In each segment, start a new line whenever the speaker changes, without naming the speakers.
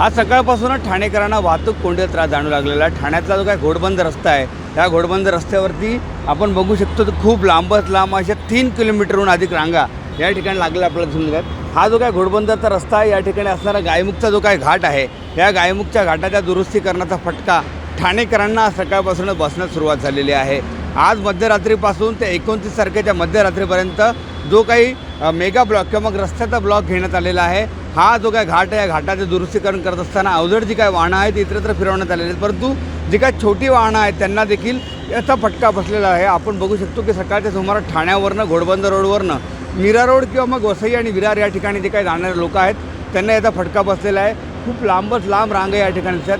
आज सकाळपासूनच ठाणेकरांना वाहतूक कोंडीचा त्रास जाणू लागलेला आहे. ठाण्यातला जो काय घोडबंद रस्ता आहे त्या घोडबंद रस्त्यावरती आपण बघू शकतो तर खूप लांबच लांब अशा तीन किलोमीटरहून अधिक रांगा या ठिकाणी लागलेल्या आपल्याला दिसून येतात. हा जो काय घोडबंदरचा रस्ता आहे या ठिकाणी असणारा गायमुखचा जो काय घाट आहे या गायमुखच्या घाटाच्या दुरुस्तीकरणाचा फटका ठाणेकरांना सकाळपासून बसण्यास सुरुवात झालेली आहे. आज मध्यरात्रीपासून ते एकोणतीस तारखेच्या मध्यरात्रीपर्यंत जो काही मेगा ब्लॉक किंवा मग रस्त्याचा ब्लॉक घेण्यात आलेला आहे हा जो काय घाट आहे या घाटाचं दुरुस्तीकरण करत असताना अवजड जी काय वाहनं आहेत इतरत्र फिरवण्यात आलेली आहेत. परंतु जी काय छोटी वाहनं आहेत त्यांना देखील याचा फटका बसलेला आहे. आपण बघू शकतो की सकाळच्या सुमारास ठाण्यावरनं घोडबंदर रोडवरनं मीरा रोड किंवा मग वसई आणि विरार या ठिकाणी जे काही जाणारे लोक आहेत त्यांना याचा फटका बसलेला आहे. खूप लांबच लांब रांगा या ठिकाणी दिसतात.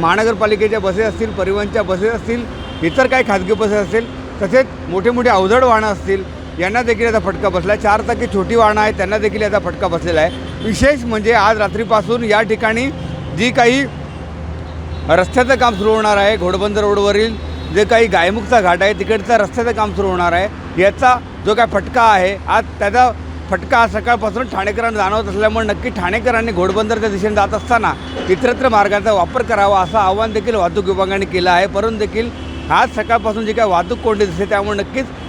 महानगरपालिकेच्या बसेस असतील परिवहनच्या बसेस असतील इतर काही खाजगी बसेस असतील तसेच मोठे मोठे अवजड वाहनं असतील यांना देखील याचा फटका बसला आहे चार चाकी छोटी वाहनं आहेत त्यांना देखील याचा फटका बसलेला आहे. विशेष म्हणजे आज रात्रीपासून या ठिकाणी जी काही रस्त्याचं काम सुरू होणार आहे घोडबंदर रोडवरील जे काही गायमुखचा घाट आहे तिकडचा रस्त्याचं काम सुरू होणार आहे. याचा जो काय फटका आहे आज त्याचा फटका आज सकाळपासून ठाणेकरांना जाणवत असल्यामुळे नक्की ठाणेकरांनी घोडबंदरच्या दिशेने जात असताना इतरत्र मार्गाचा वापर करावा असं आवाहन देखील वाहतूक विभागाने केलं आहे. परंतु देखील आज सकाळपासून जी काय वाहतूक कोंडी दिसते त्यामुळे नक्कीच